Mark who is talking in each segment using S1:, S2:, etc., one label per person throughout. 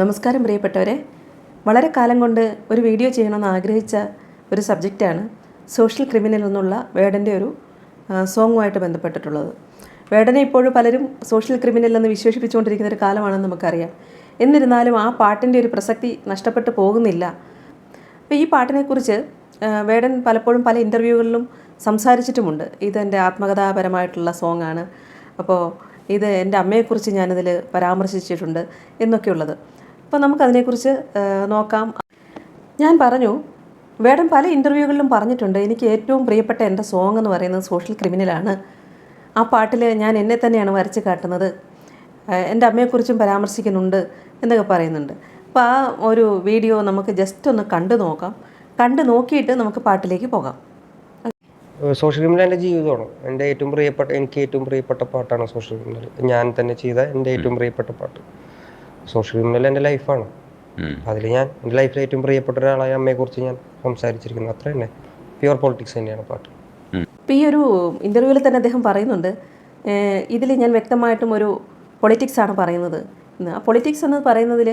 S1: നമസ്കാരം പ്രിയപ്പെട്ടവരെ. വളരെ കാലം കൊണ്ട് ഒരു വീഡിയോ ചെയ്യണമെന്ന് ആഗ്രഹിച്ച ഒരു സബ്ജക്റ്റാണ് സോഷ്യൽ ക്രിമിനൽ എന്നുള്ള വേടന്റെ ഒരു സോങ്ങുമായിട്ട് ബന്ധപ്പെട്ടിട്ടുള്ളത്. വേടനെ ഇപ്പോഴും പലരും സോഷ്യൽ ക്രിമിനൽ എന്ന് വിശേഷിപ്പിച്ചുകൊണ്ടിരിക്കുന്ന ഒരു കാലമാണെന്ന് നമുക്കറിയാം. എന്നിരുന്നാലും ആ പാട്ടിന്റെ ഒരു പ്രസക്തി നഷ്ടപ്പെട്ടു പോകുന്നില്ല. അപ്പോൾ ഈ പാട്ടിനെക്കുറിച്ച് വേടൻ പലപ്പോഴും പല ഇന്റർവ്യൂകളിലും സംസാരിച്ചിട്ടുമുണ്ട്. ഇതെന്റെ ആത്മകഥാപരമായിട്ടുള്ള സോങ് ആണ് അപ്പോൾ ഇത് എന്റെ അമ്മയെക്കുറിച്ച് ഞാനിതിൽ പരാമർശിച്ചിട്ടുണ്ട് എന്നൊക്കെയുള്ളത്. അപ്പോൾ നമുക്കതിനെക്കുറിച്ച് നോക്കാം. ഞാൻ പറഞ്ഞു വേടം പല ഇന്റർവ്യൂകളിലും പറഞ്ഞിട്ടുണ്ട് എനിക്ക് ഏറ്റവും പ്രിയപ്പെട്ട എന്റെ സോങ് എന്ന് പറയുന്നത് സോഷ്യൽ ക്രിമിനലാണ്. ആ പാട്ടിൽ ഞാൻ എന്നെ തന്നെയാണ് വരച്ച് കാട്ടുന്നത്. എന്റെ അമ്മയെക്കുറിച്ചും പരാമർശിക്കുന്നുണ്ട് എന്നൊക്കെ പറയുന്നുണ്ട്. അപ്പോൾ ആ ഒരു വീഡിയോ നമുക്ക് ജസ്റ്റ് ഒന്ന് കണ്ടു നോക്കാം. കണ്ടു നോക്കിയിട്ട് നമുക്ക് പാട്ടിലേക്ക് പോകാം.
S2: സോഷ്യൽ ക്രിമിനൽ എന്റെ ജീവിതമാണ്. എന്റെ ഏറ്റവും പ്രിയപ്പെട്ട എനിക്ക് ഏറ്റവും പ്രിയപ്പെട്ട പാട്ടാണ് സോഷ്യൽ ക്രിമിനൽ. ഞാൻ തന്നെ ചെയ്ത എന്റെ ഏറ്റവും പ്രിയപ്പെട്ട പാട്ട്. സോഷ്യൽ മീഡിയ എന്റെ ലൈഫാണ് അതിൽ ഞാൻ എന്റെ ലൈഫിൽ ഏറ്റവും പ്രിയപ്പെട്ട ഒരാളായ അമ്മയെക്കുറിച്ച് ഞാൻ സംസാരിച്ചിരിക്കുന്നു. അത്ര തന്നെ. പ്യുവർ പൊളിറ്റിക്സ് തന്നെയാണ് പാട്ട്.
S1: ഇപ്പോൾ ഈ ഒരു ഇന്റർവ്യൂവിൽ തന്നെ അദ്ദേഹം പറയുന്നുണ്ട് ഇതിൽ ഞാൻ വ്യക്തമായിട്ടും ഒരു പൊളിറ്റിക്സ് ആണ് പറയുന്നത്. ആ പൊളിറ്റിക്സ് എന്ന് പറയുന്നതിൽ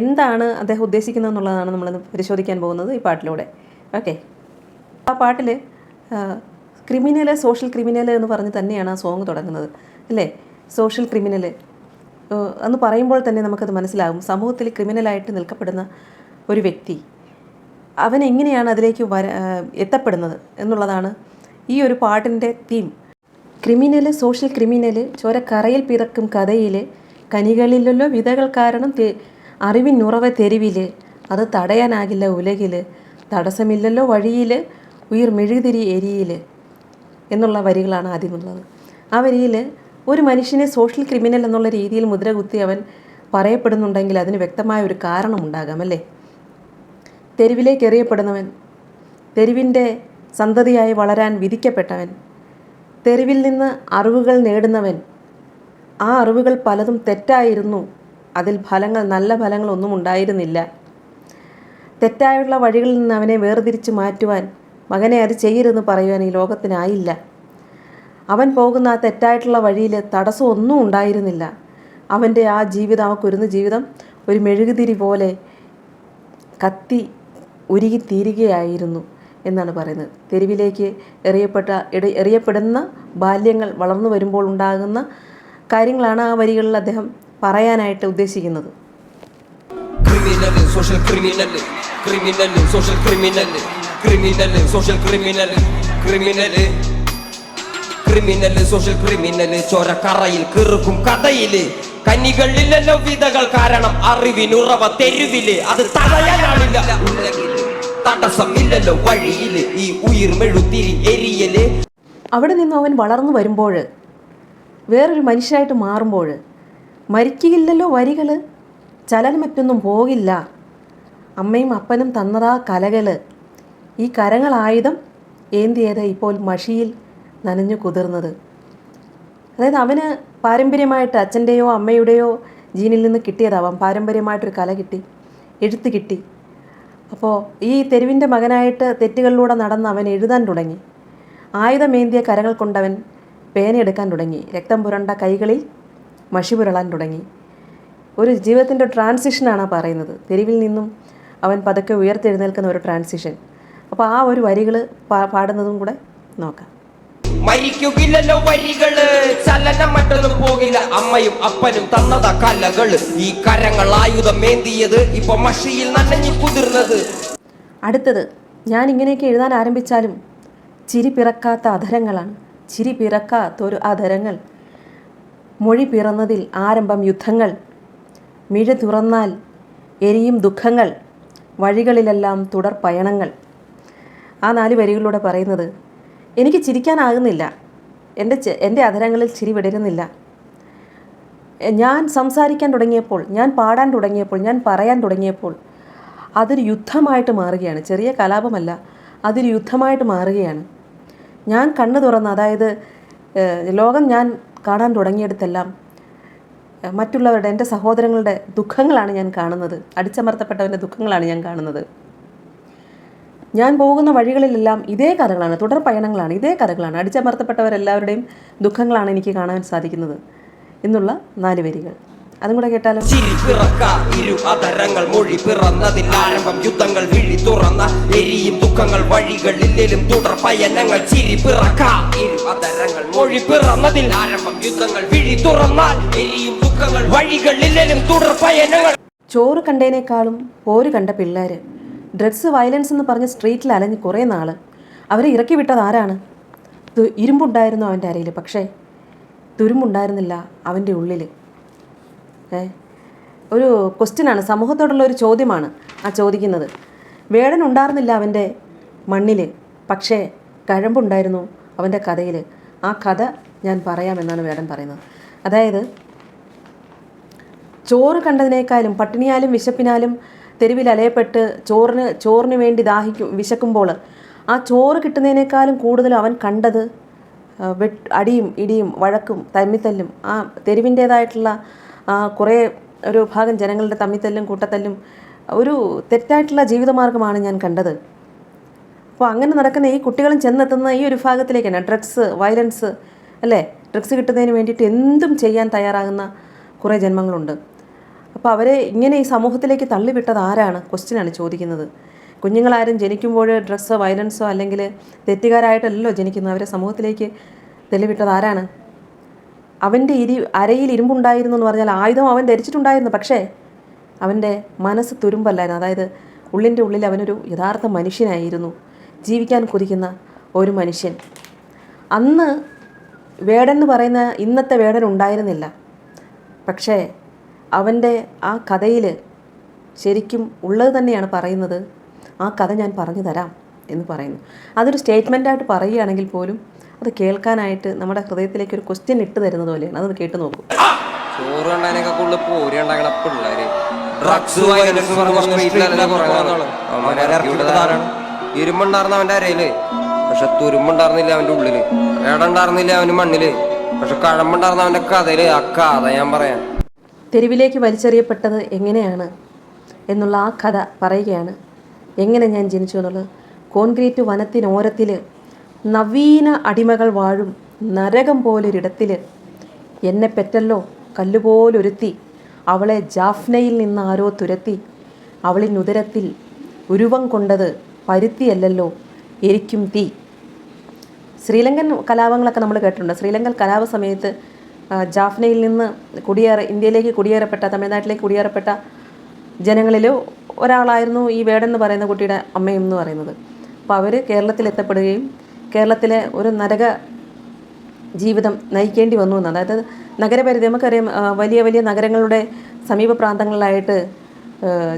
S1: എന്താണ് അദ്ദേഹം ഉദ്ദേശിക്കുന്നത് എന്നുള്ളതാണ് നമ്മൾ പരിശോധിക്കാൻ പോകുന്നത് ഈ പാട്ടിലൂടെ. ഓക്കെ. ആ പാട്ടിൽ ക്രിമിനൽ സോഷ്യൽ ക്രിമിനൽ എന്ന് പറഞ്ഞ് തന്നെയാണ് ആ സോങ് തുടങ്ങുന്നത്. അല്ലേ? സോഷ്യൽ ക്രിമിനൽ എന്ന് പറയുമ്പോൾ തന്നെ നമുക്കത് മനസ്സിലാകും. സമൂഹത്തിൽ ക്രിമിനലായിട്ട് നിൽക്കപ്പെടുന്ന ഒരു വ്യക്തി അവൻ എങ്ങനെയാണ് അതിലേക്ക് വര എത്തപ്പെടുന്നത് എന്നുള്ളതാണ് ഈ ഒരു പാട്ടിന്റെ തീം ക്രിമിനൽ സോഷ്യൽ ക്രിമിനൽ ചോരക്കറയിൽ പിറക്കും കഥയിൽ കനികളിലല്ലോ വിതകൾ കാരണം അറിവിനുറവ തെരുവിൽ അത് തടയാനാകില്ല ഉലകിൽ തടസ്സമില്ലല്ലോ വഴിയിൽ ഉയർ മെഴുകുതിരി എരിയിൽ എന്നുള്ള വരികളാണ് ആദ്യമുള്ളത്. ആ വരിയിൽ ഒരു മനുഷ്യനെ സോഷ്യൽ ക്രിമിനൽ എന്നുള്ള രീതിയിൽ മുദ്ര കുത്തി അവൻ പറയപ്പെടുന്നുണ്ടെങ്കിൽ അതിന് വ്യക്തമായ ഒരു കാരണമുണ്ടാകാം അല്ലേ? തെരുവിലേക്ക് എറിയപ്പെടുന്നവൻ തെരുവിന്റെ സന്തതിയായി വളരാൻ വിധിക്കപ്പെട്ടവൻ തെരുവിൽ നിന്ന് അറിവുകൾ നേടുന്നവൻ ആ അറിവുകൾ പലതും തെറ്റായിരുന്നു. അതിൽ ഫലങ്ങൾ നല്ല ഫലങ്ങളൊന്നും ഉണ്ടായിരുന്നില്ല. തെറ്റായുള്ള വഴികളിൽ നിന്ന് അവനെ വേർതിരിച്ച് മാറ്റുവാൻ മകനെ അത് ചെയ്യരുതെന്ന് പറയുവാൻ ഈ ലോകത്തിനായില്ല. അവൻ പോകുന്ന ആ തെറ്റായിട്ടുള്ള വഴിയിൽ തടസ്സമൊന്നും ഉണ്ടായിരുന്നില്ല. അവന്റെ ആ ജീവിതം ആ കുരുന്ന ജീവിതം ഒരു മെഴുകുതിരി പോലെ കത്തി ഉരുകി തീരുകയായിരുന്നു എന്നാണ് പറയുന്നത്. തെരുവിലേക്ക് എറിയപ്പെട്ട എറിയപ്പെടുന്ന ബാല്യങ്ങൾ വളർന്നു വരുമ്പോൾ ഉണ്ടാകുന്ന കാര്യങ്ങളാണ് ആ വരികളിൽ അദ്ദേഹം പറയാനായിട്ട് ഉദ്ദേശിക്കുന്നത്.
S3: Criminal social criminal criminal social criminal criminal social criminal social criminal ചോരക്കറയിൽ കിറുക്കും കഥയിൽ. കന്നികളില്ലല്ലോ വിധകൾ കാരണം അറിവിനുറവ തെരുവിൽ. അത് തടയാനാണില്ല. തടസ്സമില്ലല്ലോ വഴിയിൽ. ഈ ഉയിർ മെഴുത്തിരി എരിയൽ.
S1: അവിടെ നിന്ന് അവൻ വളർന്നു വരുമ്പോൾ വേറൊരു മനുഷ്യനായിട്ട് മാറുമ്പോൾ മരിക്കുകയില്ലല്ലോ വരികൾ ചലനമറ്റൊന്നും പോകില്ല. അമ്മയും അപ്പനും തന്നതാ കലകൾ ഈ കരങ്ങളായുധം ഏന്തിയത് ഇപ്പോൾ മഷിയിൽ നനഞ്ഞു കുതിർന്നത്. അതായത് അവന് പാരമ്പര്യമായിട്ട് അച്ഛന്റെയോ അമ്മയുടെയോ ജീനിൽ നിന്ന് കിട്ടിയതാവാം. പാരമ്പര്യമായിട്ടൊരു കല കിട്ടി. എഴുത്ത് കിട്ടി. അപ്പോൾ ഈ തെരുവിന്റെ മകനായിട്ട് തെറ്റുകളിലൂടെ നടന്ന് അവൻ എഴുതാൻ തുടങ്ങി. ആയുധമേന്തിയ കരങ്ങൾ കൊണ്ടവൻ പേനയെടുക്കാൻ തുടങ്ങി. രക്തം പുരണ്ട കൈകളിൽ മഷി പുരളാൻ തുടങ്ങി. ഒരു ജീവിതത്തിന്റെ ട്രാൻസിഷനാണ് പറയുന്നത്. തെരുവിൽ നിന്നും അവൻ പതുക്കെ ഉയർത്തെഴുന്നേൽക്കുന്ന ഒരു ട്രാൻസിഷൻ അപ്പോൾ ആ ഒരു വരികൾ പാടുന്നതും കൂടെ നോക്കാം.
S3: മരിക്കുകയില്ലല്ലോ വരികൾ. ചലനം മറ്റൊന്നും പോകില്ല. അമ്മയും അപ്പനും തന്നത കലകൾ. ഈ കരങ്ങൾ ആയുധം മേന്തിയത് ഇപ്പൊ മഷിയിൽ നനഞ്ഞു കുതിർന്നത്.
S1: അടുത്തത് ഞാൻ ഇങ്ങനെയൊക്കെ എഴുതാൻ ആരംഭിച്ചാലും ചിരി പിറക്കാത്ത അധരങ്ങളാണ്. ചിരി പിറക്കാത്തൊരു അധരങ്ങൾ. മൊഴി പിറന്നതിൽ ആരംഭം യുദ്ധങ്ങൾ. മിഴ തുറന്നാൽ എരിയും ദുഃഖങ്ങൾ. വഴികളിലെല്ലാം തുടർ പയണങ്ങൾ. ആ നാല് വരികളിലൂടെ പറയുന്നത് എനിക്ക് ചിരിക്കാനാകുന്നില്ല. എന്റെ എന്റെ അധരങ്ങളിൽ ചിരി വിടരുന്നില്ല. ഞാൻ സംസാരിക്കാൻ തുടങ്ങിയപ്പോൾ ഞാൻ പാടാൻ തുടങ്ങിയപ്പോൾ ഞാൻ പറയാൻ തുടങ്ങിയപ്പോൾ അതൊരു യുദ്ധമായിട്ട് മാറുകയാണ്. ചെറിയ കലാപമല്ല അതൊരു യുദ്ധമായിട്ട് മാറുകയാണ്. ഞാൻ കണ്ണു തുറന്ന് അതായത് ലോകം ഞാൻ കാണാൻ തുടങ്ങിയെടുത്തെല്ലാം മറ്റുള്ളവരുടെ എന്റെ സഹോദരങ്ങളുടെ ദുഃഖങ്ങളാണ് ഞാൻ കാണുന്നത്. അടിച്ചമർത്തപ്പെട്ടവന്റെ ദുഃഖങ്ങളാണ് ഞാൻ കാണുന്നത്. ഞാൻ പോകുന്ന വഴികളിലെല്ലാം ഇതേ കഥകളാണ് തുടർ പയണങ്ങളാണ് ഇതേ കഥകളാണ് അടിച്ചമർത്തപ്പെട്ടവരെല്ലാവരുടെയും ദുഃഖങ്ങളാണ് എനിക്ക് കാണാൻ സാധിക്കുന്നത് എന്നുള്ള നാല് വരികൾ. അതും കൂടെ കേട്ടാലോ?
S3: ചിരി പിറക്ക ഇരു അതരങ്ങൾ മൊഴി പിറന്നതിൽ ആരംഭം യുദ്ധങ്ങൾ വിഴി തുറന്ന എരിയും ദുഃഖങ്ങൾ വഴികളിലും തുടർ പയനങ്ങൾ ചിരി പിറക്ക ഇരു അതരങ്ങൾ മൊഴി പിറന്നതിൽ ആരംഭം യുദ്ധങ്ങൾ വിഴി തുറന്നാൽ എരിയും ദുഃഖങ്ങൾ വഴികളിലും തുടർ പയനങ്ങൾ.
S1: ചോറ് കണ്ടേനേക്കാളും പോര് കണ്ട പിള്ളേർ ഡ്രഗ്സ് വയലൻസ് എന്ന് പറഞ്ഞ് സ്ട്രീറ്റിൽ അലഞ്ഞ് കുറേ നാൾ അവരെ ഇറക്കി വിട്ടത് ആരാണ്? ഇരുമ്പുണ്ടായിരുന്നു അവന്റെ അരയിൽ പക്ഷേ തുരുമ്പുണ്ടായിരുന്നില്ല അവന്റെ ഉള്ളിൽ ഏ? ഒരു ക്വസ്റ്റ്യനാണ് സമൂഹത്തോടുള്ള ഒരു ചോദ്യമാണ് ആ ചോദിക്കുന്നത്. വേടൻ ഉണ്ടായിരുന്നില്ല അവന്റെ മണ്ണിൽ പക്ഷേ കഴമ്പുണ്ടായിരുന്നു അവന്റെ കഥയിൽ ആ കഥ ഞാൻ പറയാമെന്നാണ് വേടൻ പറയുന്നത്. അതായത് ചോറ് കണ്ടതിനേക്കാളും പട്ടിണിയാലും വിശപ്പിനാലും തെരുവിൽ അലയപ്പെട്ട് ചോറിന് ചോറിന് വേണ്ടി ദാഹിക്കും വിശക്കുമ്പോൾ ആ ചോറ് കിട്ടുന്നതിനേക്കാളും കൂടുതൽ അവൻ കണ്ടത് അടിയും ഇടിയും വഴക്കും തമ്മിത്തല്ലും. ആ തെരുവിന്റേതായിട്ടുള്ള കുറേ ഒരു ഭാഗം ജനങ്ങളുടെ തമ്മിത്തല്ലും കൂട്ടത്തല്ലും ഒരു തെറ്റായിട്ടുള്ള ജീവിതമാർഗമാണ് ഞാൻ കണ്ടത്. അപ്പോൾ അങ്ങനെ നടക്കുന്ന ഈ കുട്ടികളും ചെന്നെത്തുന്ന ഈ ഒരു ഭാഗത്തിലേക്കാണ് ഡ്രഗ്സ് വയലൻസ് അല്ലേ? ഡ്രഗ്സ് കിട്ടുന്നതിന് വേണ്ടിയിട്ട് എന്തും ചെയ്യാൻ തയ്യാറാകുന്ന കുറേ ജന്മങ്ങളുണ്ട്. അപ്പോൾ അവരെ ഇങ്ങനെ ഈ സമൂഹത്തിലേക്ക് തള്ളിവിട്ടത് ആരാണ്? ക്വസ്റ്റ്യനാണ് ചോദിക്കുന്നത്. കുഞ്ഞുങ്ങളാരും ജനിക്കുമ്പോൾ ഡ്രസ്സോ വയലൻസോ അല്ലെങ്കിൽ തെറ്റുകാരായിട്ടല്ലോ ജനിക്കുന്നത്. അവരെ സമൂഹത്തിലേക്ക് തെളിവിട്ടത് ആരാണ്? അവന്റെ ഇരി അരയിൽ ഇരുമ്പുണ്ടായിരുന്നു എന്ന് പറഞ്ഞാൽ ആയുധം അവൻ ധരിച്ചിട്ടുണ്ടായിരുന്നു. പക്ഷേ അവന്റെ മനസ്സ് തുരുമ്പല്ലായിരുന്നു. അതായത് ഉള്ളിന്റെ ഉള്ളിൽ അവനൊരു യഥാർത്ഥ മനുഷ്യനായിരുന്നു. ജീവിക്കാൻ കൊതിക്കുന്ന ഒരു മനുഷ്യൻ. അന്ന് വേടൻ എന്ന് പറയുന്ന ഇന്നത്തെ വേടൻ ഉണ്ടായിരുന്നില്ല. പക്ഷേ അവന്റെ ആ കഥയിൽ ശരിക്കും ഉള്ളത് തന്നെയാണ് പറയുന്നത്. ആ കഥ ഞാൻ പറഞ്ഞു തരാം എന്ന് പറയുന്നു. അതൊരു സ്റ്റേറ്റ്മെന്റായിട്ട് പറയുകയാണെങ്കിൽ പോലും അത് കേൾക്കാനായിട്ട് നമ്മുടെ ഹൃദയത്തിലേക്ക് ഒരു ക്വസ്റ്റ്യൻ ഇട്ട് തരുന്നത് പോലെയാണ്. അതൊന്ന് കേട്ട് നോക്കൂ.
S4: ചോറ് കണ്ടതിനൊക്കെ കൂടുതൽ പോരി ഉണ്ടാക്കണ പിള്ളേര്.
S3: ഡ്രഗ്സ് വയലൻസ്
S4: ഇരുമ്പുണ്ടായിരുന്ന അവന്റെ അരയിൽ. പക്ഷെ തുരുമ്പുണ്ടായിരുന്നില്ല അവന്റെ ഉള്ളിൽ. ഏടുണ്ടായിരുന്നില്ല അവന്റെ മണ്ണിൽ. പക്ഷെ കഴമ്പുണ്ടായിരുന്ന അവന്റെ കഥയിൽ. ആ കഥ ഞാൻ പറയാം.
S1: തെരുവിലേക്ക് വലിച്ചെറിയപ്പെട്ടത് എങ്ങനെയാണ് എന്നുള്ള ആ കഥ പറയുകയാണ്. എങ്ങനെ ഞാൻ ജനിച്ചു എന്നുള്ളത്. കോൺക്രീറ്റ് വനത്തിനോരത്തിൽ നവീന അടിമകൾ വാഴും നരകം പോലൊരിടത്തിൽ എന്നെ പെറ്റല്ലോ കല്ലുപോലൊരുത്തി. അവളെ ജാഫ്നയിൽ നിന്ന് ആരോ തുരത്തി. അവളിനുദരത്തിൽ ഉരുവം കൊണ്ടത് പരുത്തിയല്ലല്ലോ. എരിക്കും തീ. ശ്രീലങ്കൻ കലാപങ്ങളൊക്കെ നമ്മൾ കേട്ടിട്ടുണ്ട്. ശ്രീലങ്കൻ കലാപ സമയത്ത് ജാഫ്നയിൽ നിന്ന് കുടിയേറ ഇന്ത്യയിലേക്ക് കുടിയേറപ്പെട്ട തമിഴ്നാട്ടിലേക്ക് കുടിയേറപ്പെട്ട ജനങ്ങളിൽ ഒരാളായിരുന്നു ഈ വേടൻ എന്ന് പറയുന്ന കുട്ടിയുടെ അമ്മയും എന്ന് പറയുന്നത്. അപ്പോൾ അവർ കേരളത്തിൽ എത്തപ്പെടുകയും കേരളത്തിലെ ഒരു നരക ജീവിതം നയിക്കേണ്ടി വന്നു എന്ന് അതായത് നഗരപരിധി നമുക്കറിയാം വലിയ വലിയ നഗരങ്ങളുടെ സമീപ പ്രാന്തങ്ങളിലായിട്ട്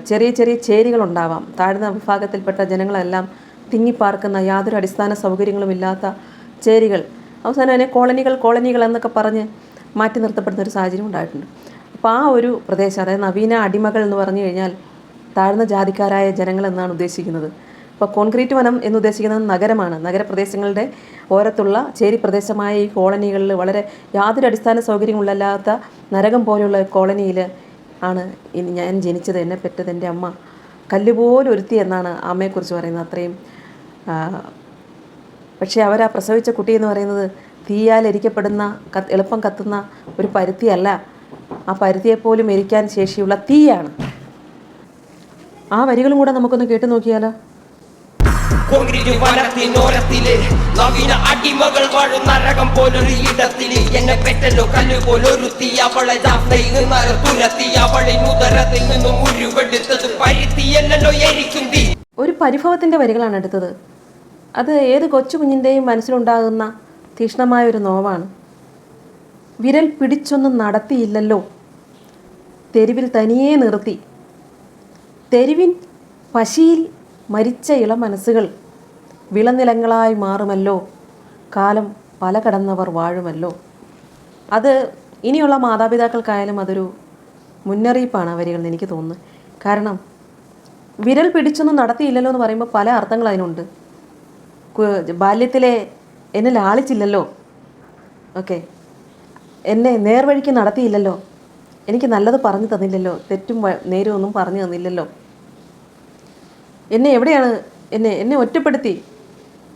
S1: ചെറിയ ചെറിയ ചേരികളുണ്ടാവാം. താഴ്ന്ന വിഭാഗത്തിൽപ്പെട്ട ജനങ്ങളെല്ലാം തിങ്ങിപ്പാർക്കുന്ന യാതൊരു അടിസ്ഥാന സൗകര്യങ്ങളും ഇല്ലാത്ത ചേരികൾ. അവസാനം അതിനെ കോളനികൾ കോളനികൾ എന്നൊക്കെ പറഞ്ഞ് മാറ്റി നിർത്തപ്പെടുന്ന ഒരു സാഹചര്യം ഉണ്ടായിട്ടുണ്ട്. അപ്പോൾ ആ ഒരു പ്രദേശം അതായത് നവീന അടിമകൾ എന്ന് പറഞ്ഞു കഴിഞ്ഞാൽ താഴ്ന്ന ജാതിക്കാരായ ജനങ്ങൾ എന്നാണ് ഉദ്ദേശിക്കുന്നത്. അപ്പോൾ കോൺക്രീറ്റ് വനം എന്ന് ഉദ്ദേശിക്കുന്നത് നഗരമാണ്. നഗരപ്രദേശങ്ങളുടെ ഓരത്തുള്ള ചേരി പ്രദേശമായ ഈ കോളനികളിൽ വളരെ യാതൊരു അടിസ്ഥാന സൗകര്യങ്ങളില്ലാത്ത നരകം പോലെയുള്ള കോളനിയിൽ ആണ് ഇനി ഞാൻ ജനിച്ചത്. എന്നെ പെറ്റത് എന്റെ അമ്മ. കല്ലുപോലെ ഒരുത്തി എന്നാണ് അമ്മയെക്കുറിച്ച് പറയുന്നത്. അത്രയും പക്ഷേ അവരാ പ്രസവിച്ച കുട്ടി എന്ന് പറയുന്നത് തീയാൽ എരിക്കപ്പെടുന്ന എളുപ്പം കത്തുന്ന ഒരു പരുത്തിയല്ല. ആ പരുത്തിയെപ്പോലും എരിക്കാൻ ശേഷിയുള്ള തീയാണ്. ആ വരികളും കൂടെ നമുക്കൊന്ന് കേട്ടു നോക്കിയാലോ?
S3: കോൺക്രീറ്റ് വനത്തിനോരത്തിൽ നവീന അടിമകൾ വാഴും നരകം പോലൊരു ഇടത്തിൽ. എന്നെ പെറ്റല്ലോ കല്ല് പോലൊരുത്തി അവളെ നിന്നും ഉരുവെടുത്തത് എരിക്കും
S1: ഒരു പരിഭവത്തിന്റെ വരികളാണ് എടുത്തത്. അത് ഏത് കൊച്ചു കുഞ്ഞിന്റെയും മനസ്സിലുണ്ടാകുന്ന തീക്ഷ്ണമായ ഒരു നോവാണ്. വിരൽ പിടിച്ചൊന്നും നടത്തിയില്ലല്ലോ. തെരുവിൽ തനിയെ നിർത്തി. തെരുവിൻ പശിയിൽ മരിച്ച ഇള മനസ്സുകൾ വിളനിലങ്ങളായി മാറുമല്ലോ. കാലം പല കടന്നവർ വാഴുമല്ലോ. അത് ഇനിയുള്ള മാതാപിതാക്കൾക്കായാലും അതൊരു മുന്നറിയിപ്പാണ് വരികൾ എന്ന് എനിക്ക് തോന്നുന്നത്. കാരണം വിരൽ പിടിച്ചൊന്നും നടത്തിയില്ലല്ലോ എന്ന് പറയുമ്പോൾ പല അർത്ഥങ്ങൾ അതിനുണ്ട്. ബാല്യത്തിലെ എന്നെ ലാളിച്ചില്ലല്ലോ. ഓക്കെ. എന്നെ നേർവഴിക്ക് നടത്തിയില്ലല്ലോ. എനിക്ക് നല്ലത് പറഞ്ഞു തന്നില്ലല്ലോ. തെറ്റും നേരും ഒന്നും പറഞ്ഞു തന്നില്ലല്ലോ. എന്നെ എവിടെയാണ് എന്നെ എന്നെ ഒറ്റപ്പെടുത്തി?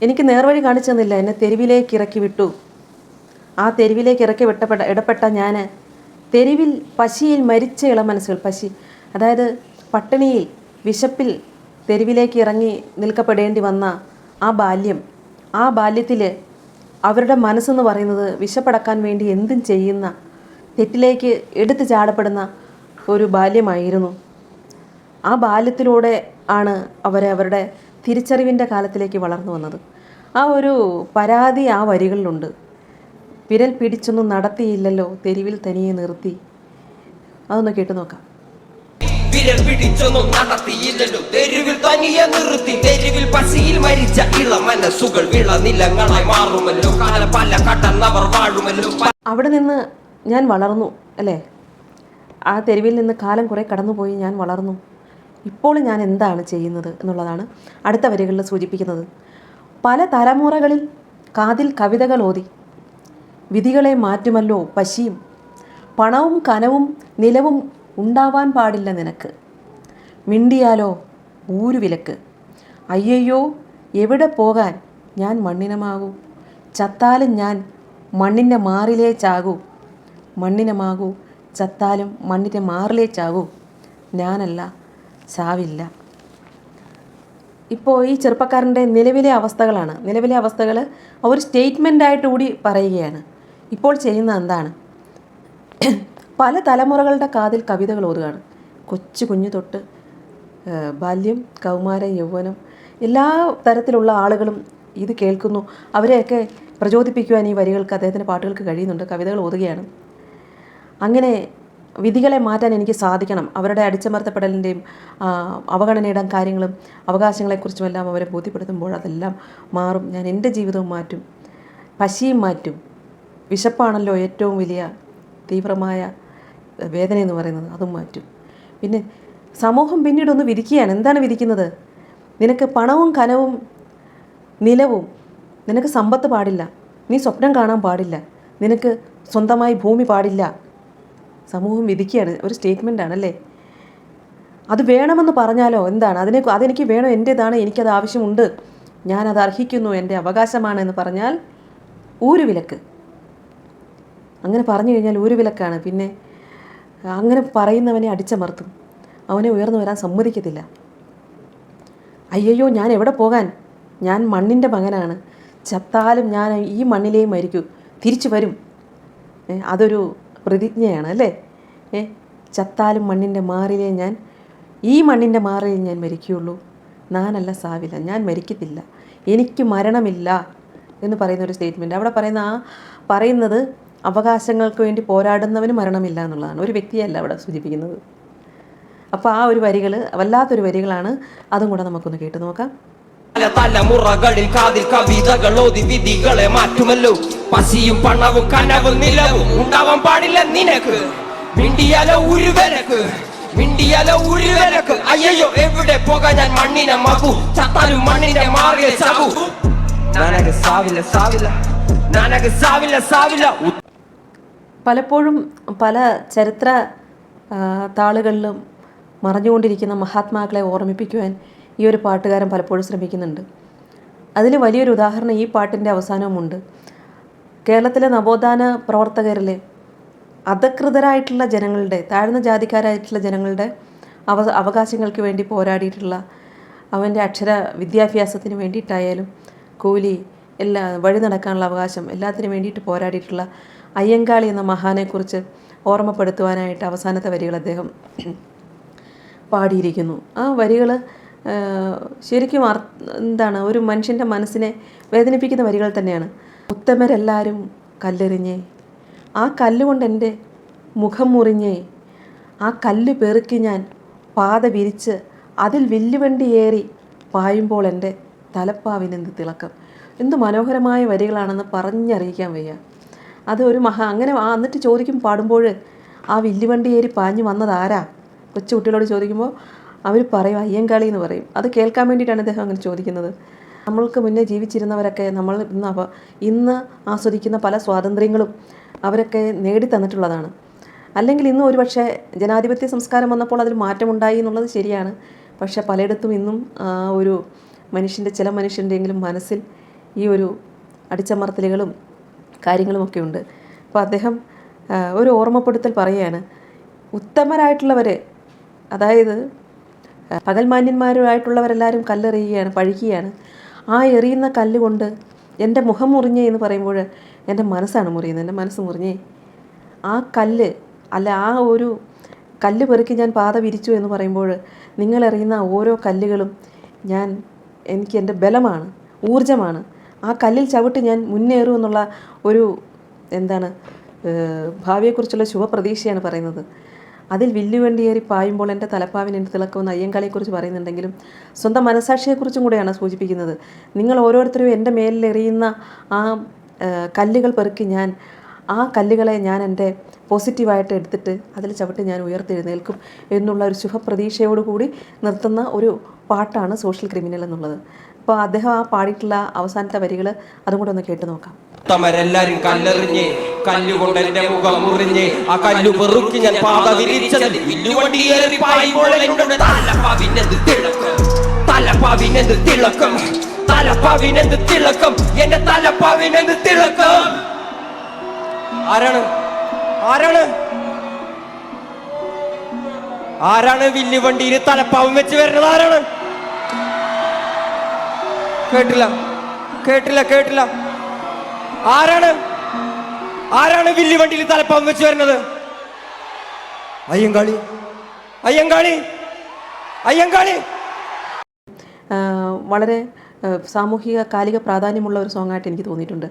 S1: എനിക്ക് നേർവഴി കാണിച്ചു തന്നില്ല. എന്നെ തെരുവിലേക്ക് ഇറക്കി വിട്ടു. ആ തെരുവിലേക്ക് ഇറക്കി വിട്ടപ്പെട്ട ഇടപെട്ട ഞാൻ തെരുവിൽ പശിയിൽ മരിച്ച ഇളമനസ്സുകൾ പശി അതായത് പട്ടിണിയിൽ വിശപ്പിൽ തെരുവിലേക്ക് ഇറങ്ങി നിൽക്കപ്പെടേണ്ടി വന്ന ആ ബാല്യം ആ ബാല്യത്തിൽ അവരുടെ മനസ്സെന്ന് പറയുന്നത് വിശപ്പടക്കാൻ വേണ്ടി എന്തും ചെയ്യുന്ന തെറ്റിലേക്ക് എടുത്തു ചാടപ്പെടുന്ന ഒരു ബാല്യമായിരുന്നു. ആ ബാല്യത്തിലൂടെ ആണ് അവരെ അവരുടെ തിരിച്ചറിവിന്റെ കാലത്തിലേക്ക് വളർന്നു വന്നത്. ആ ഒരു പരാതി ആ വരികളിലുണ്ട്. വിരൽ പിടിച്ചൊന്നും നടത്തിയില്ലല്ലോ തെരുവിൽ തനിയെ നിർത്തി. അതൊന്ന് കേട്ടു നോക്കാം.
S3: വിരൽ പിടിച്ചൊന്നും നടത്തിയില്ലല്ലോ. തെരുവിൽ തനിയെ നിർത്തി തെരുവിൽ പശിയിൽ മരിച്ച ഇള മനസ്സുകൾ വിളനിലങ്ങളായി മാറുമല്ലോ. കാല പല കടന്നവർ വാഴുമല്ലോ.
S1: അവിടെ നിന്ന് ഞാൻ വളർന്നു അല്ലേ? ആ തെരുവിൽ നിന്ന് കാലം കുറേ കടന്നുപോയി ഞാൻ വളർന്നു. ഇപ്പോൾ ഞാൻ എന്താണ് ചെയ്യുന്നത് എന്നുള്ളതാണ് അടുത്ത വരികളിൽ സൂചിപ്പിക്കുന്നത്. പല തലമുറകളിൽ കാതിൽ കവിതകൾ ഓതി. വിധികളെ മാറ്റുമല്ലോ പശിയും. പണവും കനവും നിലവും ഉണ്ടാവാൻ പാടില്ല നിനക്ക്. മിണ്ടിയാലോ ഊരുവിലക്ക് അയ്യയ്യോ എവിടെ പോകാൻ ഞാൻ മണ്ണിനമാകൂ? ചത്താലും ഞാൻ മണ്ണിന്റെ മാറിലേ ചാകൂ മണ്ണിനമാകൂ ചത്താലും മണ്ണിന്റെ മാറിലേ ചാകൂ ഞാനല്ല ചാവില്ല. ഇപ്പോൾ ഈ ചെറുപ്പക്കാരന്റെ നിലവിലെ അവസ്ഥകളാണ്. നിലവിലെ അവസ്ഥകൾ ഒരു സ്റ്റേറ്റ്മെന്റായിട്ട് കൂടി പറയുകയാണ്. ഇപ്പോൾ ചെയ്യുന്ന എന്താണ്? പല തലമുറകളുടെ കാതിൽ കവിതകൾ ഓതുകയാണ്. കൊച്ചു കുഞ്ഞു തൊട്ട് ബാല്യം കൗമാരം യൗവനം എല്ലാ തരത്തിലുള്ള ആളുകളും ഇത് കേൾക്കുന്നു. അവരെയൊക്കെ പ്രചോദിപ്പിക്കുവാൻ ഈ വരികൾക്ക് അദ്ദേഹത്തിന്റെ പാട്ടുകൾക്ക് കഴിയുന്നുണ്ട്. കവിതകൾ ഓതുകയാണ്. അങ്ങനെ വിധികളെ മാറ്റാൻ എനിക്ക് സാധിക്കണം. അവരുടെ അടിച്ചമർത്തപ്പെടലിന്റെയും അവഗണനയുടെ കാര്യങ്ങളും അവകാശങ്ങളെക്കുറിച്ചുമെല്ലാം അവരെ ബോധ്യപ്പെടുത്തുമ്പോൾ അതെല്ലാം മാറും. ഞാൻ എന്റെ ജീവിതവും മാറ്റും. പശിയും മാറ്റും. വിശപ്പാണല്ലോ ഏറ്റവും വലിയ തീവ്രമായ വേദന എന്ന് പറയുന്നത് അതും മാറ്റും. പിന്നെ സമൂഹം പിന്നീട് ഒന്ന് വിധിക്കുകയാണ് എന്താണ് വിരിക്കുന്നത്? നിനക്ക് പണവും കനവും നിലവും നിനക്ക് സമ്പത്ത് പാടില്ല. നീ സ്വപ്നം കാണാൻ പാടില്ല. നിനക്ക് സ്വന്തമായി ഭൂമി പാടില്ല. സമൂഹം വിധിക്കുകയാണ് ഒരു സ്റ്റേറ്റ്മെന്റ് ആണല്ലേ അത് വേണമെന്ന് പറഞ്ഞാലോ? എന്താണ്? അതിനെ അതെനിക്ക് വേണം? എന്റേതാണ് എനിക്കത് ആവശ്യമുണ്ട്. ഞാനത് അർഹിക്കുന്നു. എന്റെ അവകാശമാണ് എന്ന് പറഞ്ഞാൽ ഊരുവിലക്ക്. അങ്ങനെ പറഞ്ഞു കഴിഞ്ഞാൽ ഊരുവിലക്കാണ്. പിന്നെ അങ്ങനെ പറയുന്നവനെ അടിച്ചമർത്തും. അവനെ ഉയർന്നു വരാൻ സമ്മതിക്കത്തില്ല. അയ്യോ ഞാൻ എവിടെ പോകാൻ? ഞാൻ മണ്ണിന്റെ മകനാണ്. ചത്താലും ഞാൻ ഈ മണ്ണിലേയും മരിക്കൂ തിരിച്ചു വരും. അതൊരു പ്രതിജ്ഞയാണ് അല്ലേ? ഏ ചത്താലും മണ്ണിന്റെ മാറിലേ ഞാൻ ഈ മണ്ണിന്റെ മാറിലേ ഞാൻ മരിക്കുകയുള്ളൂ. നാനല്ല സാവില്ല ഞാൻ മരിക്കത്തില്ല. എനിക്ക് മരണമില്ല എന്ന് പറയുന്ന ഒരു സ്റ്റേറ്റ്മെന്റ് അവിടെ പറയുന്ന ആ പറയുന്നത് അവകാശങ്ങൾക്ക് വേണ്ടി പോരാടുന്നവന് മരണമില്ല എന്നുള്ളതാണ്. ഒരു വ്യക്തിയല്ല അവിടെ സൂചിപ്പിക്കുന്നത്. അപ്പോൾ ആ ഒരു വരികൾ വല്ലാത്തൊരു വരികളാണ് അതും കൂടെ നമുക്കൊന്ന് കേട്ട് നോക്കാം.
S3: തലമുറകളിൽ കാതിൽ കവിതകൾ ഓതി വിധികളെ മാറ്റുമല്ലോ. പശിയും പണവും കനവും നിലവും ഉണ്ടാവാൻ പാടില്ല നിനക്ക്. മിണ്ടിയാലോ ഉരുവലക്ക് മിണ്ടിയാലോ ഉരുവലക്ക്. അയ്യോ എവിടെ പോകാൻ ഞാൻ മണ്ണിനെ മകു. ചത്താലും മണ്ണിനെ മാറിയ ചാവു. നാനക സാവില്ല സാവില്ല. നാനക സാവില്ല സാവില്ല.
S1: പലപ്പോഴും പല ചരിത്ര താളുകളിലും മറഞ്ഞുകൊണ്ടിരിക്കുന്ന മഹാത്മാക്കളെ ഓർമ്മിപ്പിക്കുവാൻ ഈ ഒരു പാട്ടുകാരൻ പലപ്പോഴും ശ്രമിക്കുന്നുണ്ട്. അതിന് വലിയൊരു ഉദാഹരണം ഈ പാട്ടിന്റെ അവസാനവുമുണ്ട്. കേരളത്തിലെ നവോത്ഥാന പ്രവർത്തകരിലെ അധകൃതരായിട്ടുള്ള ജനങ്ങളുടെ താഴ്ന്ന ജാതിക്കാരായിട്ടുള്ള ജനങ്ങളുടെ അവ അവകാശങ്ങൾക്ക് വേണ്ടി പോരാടിയിട്ടുള്ള അവന്റെ അക്ഷര വിദ്യാഭ്യാസത്തിന് വേണ്ടിയിട്ടായാലും കൂലി എല്ലാ വഴി നടക്കാനുള്ള അവകാശം എല്ലാത്തിനും വേണ്ടിയിട്ട് പോരാടിയിട്ടുള്ള അയ്യങ്കാളി എന്ന മഹാനെക്കുറിച്ച് ഓർമ്മപ്പെടുത്തുവാനായിട്ട് അവസാനത്തെ വരികൾ അദ്ദേഹം പാടിയിരിക്കുന്നു. ആ വരികൾ ശരിക്കും അർ എന്താണ് ഒരു മനുഷ്യന്റെ മനസ്സിനെ വേദനിപ്പിക്കുന്ന വരികൾ തന്നെയാണ്. ഉത്തമരെല്ലാവരും കല്ലെറിഞ്ഞേ ആ കല്ലുകൊണ്ട് എന്റെ മുഖം മുറിഞ്ഞേ ആ കല്ല് പെറുക്കി ഞാൻ പാത വിരിച്ച് അതിൽ വില്ലുവണ്ടിയേറി പായുമ്പോൾ എന്റെ തലപ്പാവിനെന്ത് തിളക്കം? എന്ത് മനോഹരമായ വരികളാണെന്ന് പറഞ്ഞറിയിക്കാൻ വയ്യ. അത് ഒരു മഹാ അങ്ങനെ ആ എന്നിട്ട് ചോദിക്കും പാടുമ്പോൾ ആ വില്ലുവണ്ടി ഏരി പാഞ്ഞു വന്നതാരാ? കൊച്ചു കുട്ടികളോട് ചോദിക്കുമ്പോൾ അവർ പറയും അയ്യങ്കാളി എന്ന് പറയും. അത് കേൾക്കാൻ വേണ്ടിയിട്ടാണ് അദ്ദേഹം അങ്ങനെ ചോദിക്കുന്നത്. നമ്മൾക്ക് മുന്നേ ജീവിച്ചിരുന്നവരൊക്കെ നമ്മൾ ഇന്ന് ഇന്ന് ആസ്വദിക്കുന്ന പല സ്വാതന്ത്ര്യങ്ങളും അവരൊക്കെ നേടിത്തന്നിട്ടുള്ളതാണ്. അല്ലെങ്കിൽ ഇന്നും ഒരുപക്ഷെ ജനാധിപത്യ സംസ്കാരം വന്നപ്പോൾ അതിൽ മാറ്റമുണ്ടായി എന്നുള്ളത് ശരിയാണ്. പക്ഷേ പലയിടത്തും ഇന്നും ഒരു മനുഷ്യന്റെ ചില മനുഷ്യന്റെയെങ്കിലും മനസ്സിൽ ഈ ഒരു അടിച്ചമർത്തലുകളും കാര്യങ്ങളുമൊക്കെ ഉണ്ട്. അപ്പോൾ അദ്ദേഹം ഒരു ഓർമ്മപ്പെടുത്തൽ പറയുകയാണ്. ഉത്തമരായിട്ടുള്ളവരെ അതായത് പകൽമാന്യന്മാരുമായിട്ടുള്ളവരെല്ലാവരും കല്ലെറിയുകയാണ് പഴിക്കുകയാണ്. ആ എറിയുന്ന കല്ലുകൊണ്ട് എന്റെ മുഖം മുറിഞ്ഞേ എന്ന് പറയുമ്പോൾ എന്റെ മനസ്സാണ് മുറിയുന്നത്. എന്റെ മനസ്സ് മുറിഞ്ഞേ. ആ കല്ല് അല്ല ആ ഒരു കല്ല് പെറുക്കി ഞാൻ പാത വിരിച്ചു എന്ന് പറയുമ്പോൾ നിങ്ങളെറിയുന്ന ഓരോ കല്ലുകളും ഞാൻ എനിക്ക് എന്റെ ബലമാണ് ഊർജമാണ് ആ കല്ലിൽ ചവിട്ടി ഞാൻ മുന്നേറും എന്നുള്ള ഒരു എന്താണ് ഭാവിയെക്കുറിച്ചുള്ള ശുഭപ്രതീക്ഷയാണ് പറയുന്നത്. അതിൽ വില്ലുവണ്ടിയേറി പായുമ്പോൾ എന്റെ തലപ്പാവിന് എന്റെ തിളക്കമെന്ന് അയ്യങ്കാളിയെക്കുറിച്ച് പറയുന്നുണ്ടെങ്കിലും സ്വന്തം മനസാക്ഷിയെക്കുറിച്ചും കൂടെയാണ് സൂചിപ്പിക്കുന്നത്. നിങ്ങൾ ഓരോരുത്തരും എന്റെ മേലിലെറിയുന്ന ആ കല്ലുകൾ പെറുക്കി ഞാൻ ആ കല്ലുകളെ ഞാൻ എന്റെ പോസിറ്റീവായിട്ട് എടുത്തിട്ട് അതിൽ ചവിട്ടി ഞാൻ ഉയർത്തെഴുന്നേൽക്കും എന്നുള്ള ഒരു ശുഭപ്രതീക്ഷയോടുകൂടി നിർത്തുന്ന ഒരു പാട്ടാണ് സോഷ്യൽ ക്രിമിനൽ എന്നുള്ളത്. അപ്പോൾ അദ്ദേഹം ആ പാടിയിട്ടുള്ള അവസാനത്തെ വരികൾ അതും കൂടെ ഒന്ന് കേട്ട് നോക്കാം.
S3: തമരെല്ലാരും കല്ലെറിഞ്ഞ് കല്ലുകൊണ്ട് എന്റെ മുഖം മുറിഞ്ഞ് ആ കല്ലു വെറുക്കി ഞാൻ പാത വിരിച്ചത് തലപ്പാവിനെന്ത് തിളക്കം. തലപ്പാവിനെന്ത് തിളക്കം. എന്റെ തലപ്പാവിനെന്ത് തിളക്കം. ആരാണ്? ആരാണ്? ആരാണ് വില്ലുവണ്ടിയിൽ തലപ്പാവും വെച്ച് വരുന്നത്? ആരാണ്? കേട്ടില്ല. കേട്ടില്ല കേട്ടില്ല. ആരാണ്? ആരാണ് വില്ലുവണ്ടിയിൽ തലപ്പം വെച്ച് വരുന്നത്? അയ്യങ്കാളി. അയ്യങ്കാളി. അയ്യങ്കാളി.
S1: വളരെ സാമൂഹിക കാലിക പ്രാധാന്യമുള്ള ഒരു സോങ്ങായിട്ട് എനിക്ക് തോന്നിയിട്ടുണ്ട്.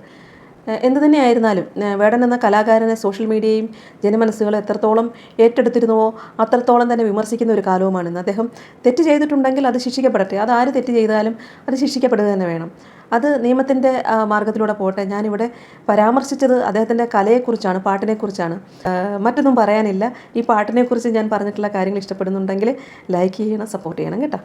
S1: എന്ത് തന്നെയായിരുന്നാലും വേടൻ എന്ന കലാകാരനെ സോഷ്യൽ മീഡിയയും ജനമനസ്സുകൾ എത്രത്തോളം ഏറ്റെടുത്തിരുന്നുവോ അത്രത്തോളം തന്നെ വിമർശിക്കുന്ന ഒരു കാലവുമാണ് അദ്ദേഹം തെറ്റ് ചെയ്തിട്ടുണ്ടെങ്കിൽ അത് ശിക്ഷിക്കപ്പെടട്ടെ. അത് ആര് തെറ്റ് ചെയ്താലും അത് ശിക്ഷിക്കപ്പെടുക തന്നെ വേണം. അത് നിയമത്തിന്റെ മാർഗത്തിലൂടെ പോട്ടെ ഞാനിവിടെ പരാമർശിച്ചത് അദ്ദേഹത്തിന്റെ കലയെക്കുറിച്ചാണ് പാട്ടിനെക്കുറിച്ചാണ്. മറ്റൊന്നും പറയാനില്ല. ഈ പാട്ടിനെക്കുറിച്ച് ഞാൻ പറഞ്ഞിട്ടുള്ള കാര്യങ്ങൾ ഇഷ്ടപ്പെടുന്നുണ്ടെങ്കിൽ ലൈക്ക് ചെയ്യണം സപ്പോർട്ട് ചെയ്യണം കേട്ടോ.